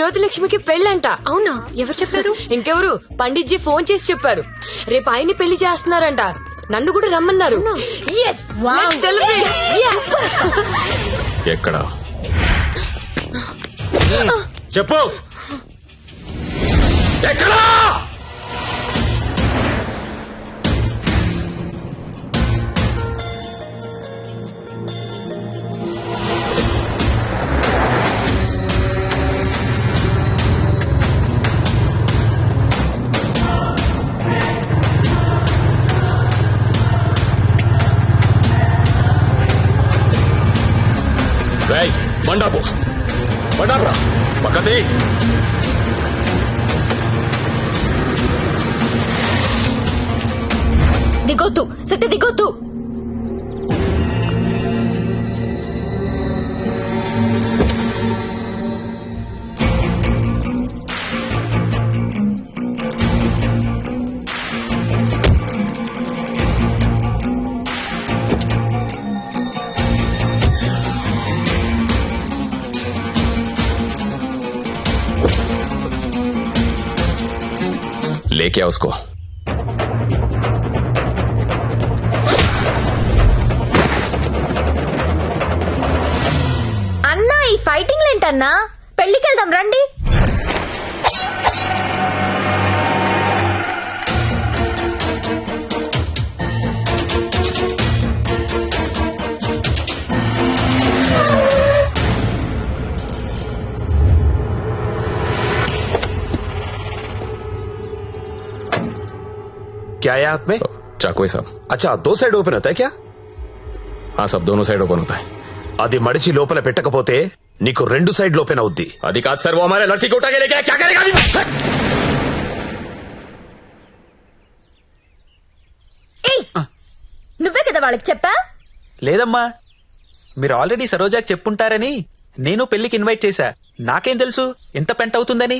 జ్యోతిలక్ష్మికి పెళ్ళంట. అవునా? ఎవరు చెప్పారు? ఇంకెవరు? పండిట్జీ ఫోన్ చేసి చెప్పారు. రేపు ఆయన్ని పెళ్ళి చేస్తున్నారంట. నన్ను కూడా రమ్మన్నారు. Yes! Let's celebrate! Yeah! ఎక్కడ? చెప్పు. ఎక్కడా? బండాపు బండాపురా పక్కతే. దిగొద్దు సత్య దిగొద్దు. लेके आओ उसको అన్నా ఈ ఫైటింగ్ ఏంటన్నా పెళ్లికి వెళ్దాం రండి क्या है हाथ में चाकू है साहब अच्छा दो సైడ్ ఓపెన్ అవుతాయి క్యా हाँ सब दोनों साइड ओपन होता है అది మడిచి లోపల పెట్టకపోతే నీకు రెండు సైడ్ ఓపెన్ అవుద్ది अधिक आज सर वो हमारे लड़की को उठा के लेके आया, क्या करेगा अभी? ఏయ్ నువ్వే కదా వాళ్ళకి చెప్పా లేదమ్మా మీరు ఆల్రెడీ సరోజాకి చెప్పుంటారని నేను పెళ్లికి ఇన్వైట్ చేశా నాకేం తెలుసు ఎంత పెంట అవుతుందని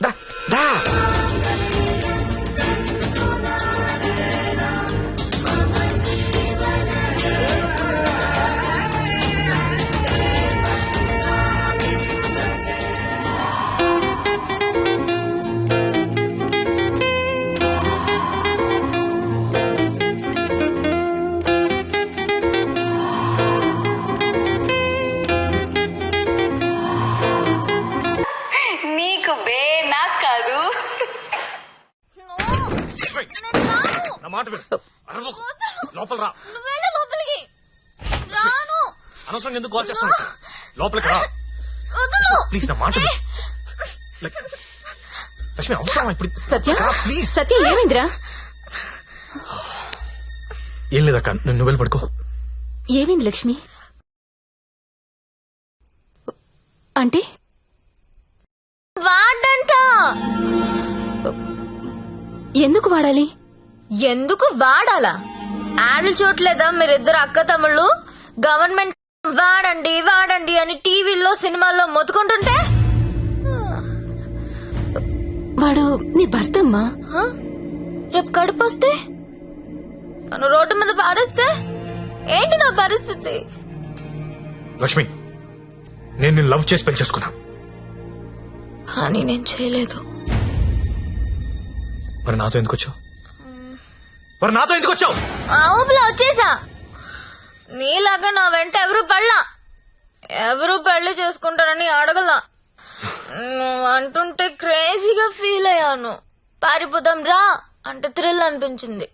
ఎవరు కుమ్మేస్తారు లోపల రా. లోపలికి. రాను. అనవసరంగా ఎందుకు కాల్ చేస్తాను లోపలికి రా. ప్లీజ్ నా మాట లక్ష్మి అవసరం ఇప్పుడు? సత్య? సత్య ఏమైందిరా? ఏం లేదక్క నువ్వు వెళ్ళి పడుకో. ఏమైంది లక్ష్మి? అంటే వాడంట! ఎందుకు వాడాలి? ఎందుకు వాడాలా? యాడ్లు చూడలేదా మీరిద్దరు అక్క తమ్ముళ్ళు? గవర్నమెంట్ వాడండి వాడండి అని టీవీల్లో సినిమాల్లో మొత్తుకుంటుంటే? వాడు నీ భర్త అమ్మా రేపు కడుపు వస్తే నన్ను రోడ్డు మీద పారేస్తే? ఏంటి నా పరిస్థితి? లక్ష్మి నేను నిన్ను లవ్ చేసి పెళ్ళి చేసుకున్నా. అని నేను చేయలేదు. మరి నాతో ఎందుకు వచ్చావు? మరి నాతో ఎందుకు వచ్చావు? ఆ ఊపిలో వచ్చేసా. నీలాగా నా వెంట ఎవరు పడలా ఎవరు పెళ్ళి చేసుకుంటారని అడగలా. నువ్వు అంటుంటే క్రేజీగా ఫీల్ అయ్యాను. పారిపోదాం రా అంటే థ్రిల్ అనిపించింది.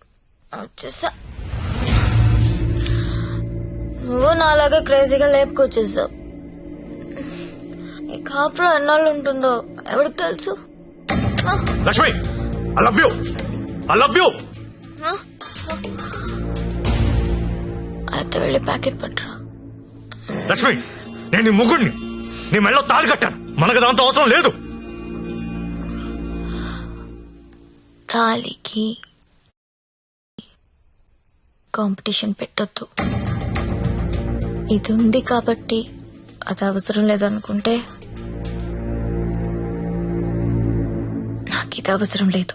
వచ్చేసా. నువ్వు నాలాగే క్రేజీగా లేపుకొచ్చేసావు. ఈ కాపురం ఎన్నాళ్ళు ఉంటుందో ఎవరికి తెలుసు? Lakshmi I love you I love you అయితే వెళ్ళి ప్యాకెట్ పట్టరా. లక్ష్మి నేను నీ ముగ్గుడిని నీ మెళ్ళో తాళి కట్టాను. మనకు దాంతో అవసరం లేదు. తాలికి కాంపిటీషన్ పెట్టొద్దు. ఇది ఉంది కాబట్టి అది అవసరం లేదనుకుంటే నాకు ఇది అవసరం లేదు.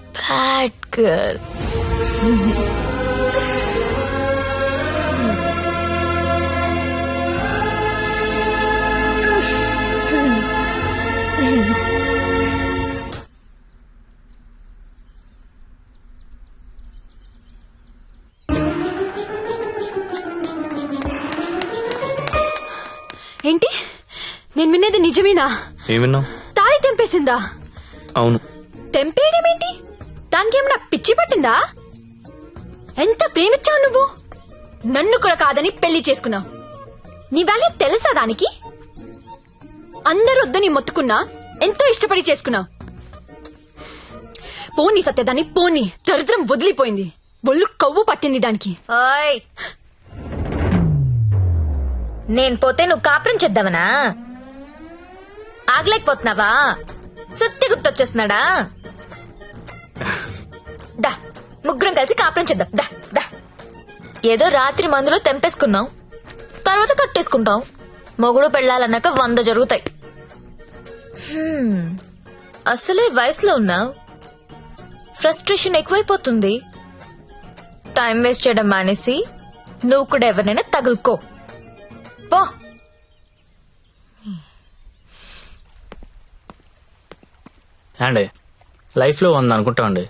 bad girl ఏంటి? నేను వినేది నిజమేనా? ఏమిన్నావు తాళి తెంపేసిందా? అవును. తెంపేయడం ఏంటి? దానికి ఏమన్నా పిచ్చి పట్టిందా? ఎంత ప్రేమించావు నువ్వు? నన్ను కూడా కాదని పెళ్ళి చేసుకున్నావు నీ వాల్యూ తెలుసా దానికి? అందరూ వద్దని మొత్తుకున్నా ఎంతో ఇష్టపడి చేసుకున్నావు పోనీ సత్యదాన్ని పోనీ. దరిద్రం వదిలిపోయింది. ఒళ్ళు కవ్వు పట్టింది దానికి. ఓయ్! నేను పోతే నువ్వు కాపురం చేద్దామనా? ఆగలేకపోతున్నావా? సుత్తి గుర్తొచ్చేస్తున్నాడా? దా ముగ్గురం కలిసి కాపురం చేద్దాం. దా దా. ఏదో రాత్రి మందులో తెంపేసుకున్నాం తర్వాత కట్టేసుకుంటాం మొగుడు పెళ్ళాలన్నాక వంద జరుగుతాయి. హ్మ్, అసలే వయసులో ఉన్నావు. ఫ్రస్ట్రేషన్ ఎక్కువైపోతుంది. టైం వేస్ట్ చేయడం మానేసి నువ్వు కూడా ఎవరినైనా తగులుకో. పో. అండి లైఫ్లో ఉంది అనుకుంటామండి.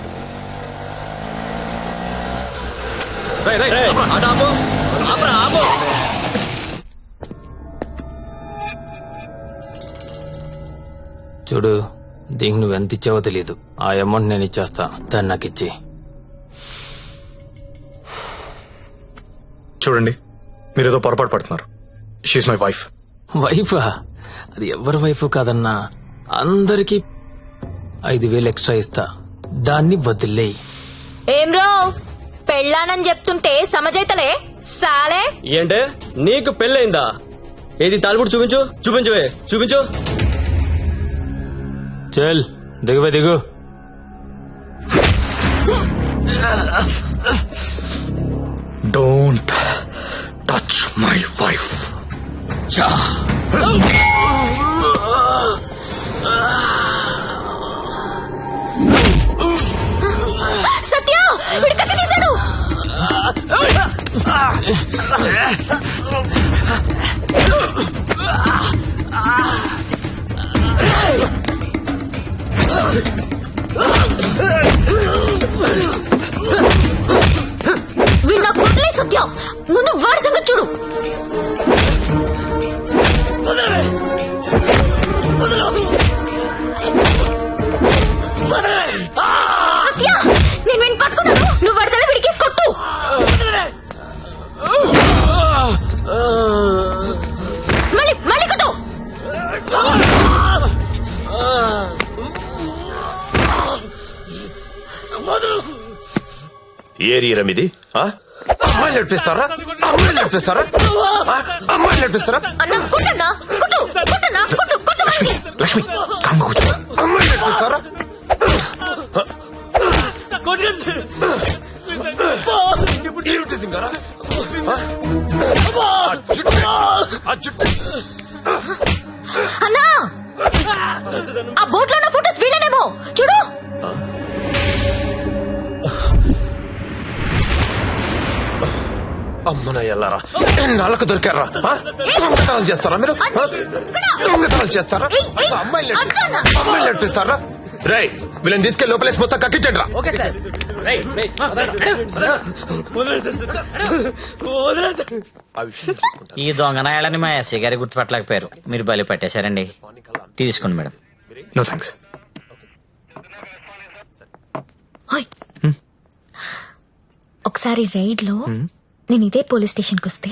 చూడు దీనికి నువ్వు ఎంత ఇచ్చావో తెలియదు ఆ అమౌంట్ నేను ఇచ్చేస్తా. దాన్ని నాకు ఇచ్చి. చూడండి మీరు ఏదో పొరపాటు పడుతున్నారు. షీఈ్ మై వైఫ్ వైఫా అది ఎవరి వైఫ్ కాదన్నా? అందరికి ఐదు వేలు ఎక్స్ట్రా ఇస్తా. దాన్ని వదిలేయి. ఏం రో పెళ్ళానని చెప్తుంటే సమజైతలే? సాలే? ఏంటే? నీకు పెళ్ళైందా ఏది తాలిపుడు చూపించు? చూపించవే. చూపించు. చల్ దిగువే దిగు. Don't touch my wife Satya వీడు కత్తి ఏరియరం ఇది ఆ? అమ్మాయిలు నడిపిస్తారా అమ్మాయిలు నడిపిస్తారా ఆ? అమ్మాయిలు నడిపిస్తారా అన్న కొట్టన్నా కొట్టు కొట్టన్నా కొట్టు కొట్టు వాడిని. లక్ష్మి కామ్గా కూర్చో అమ్మాయిలు నడిపిస్తారా ఎన్నాళ్ళకు దొరికారా? దొంగతనాలు చేస్తారా మీరు? దొంగతనాలు చేస్తారా? అమ్మాయిలు? అమ్మాయిలు నడిపిస్తారా రై వీళ్ళని తీసుకెళ్ళి లోపలేసి మొత్తం కక్కించండి రా విషయం చూసుకుంటా. ఈ దొంగనాయాలని మా ఎస్ఐ గారి గుర్తుపట్టలేకపోయారు. మీరు బలి పట్టేశారండి. తీసుకోండి మేడం. No thanks. ఒకసారి రైడ్లో నేను ఇదే పోలీస్ స్టేషన్కి వస్తే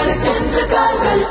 காலக்கென்று கால்கள்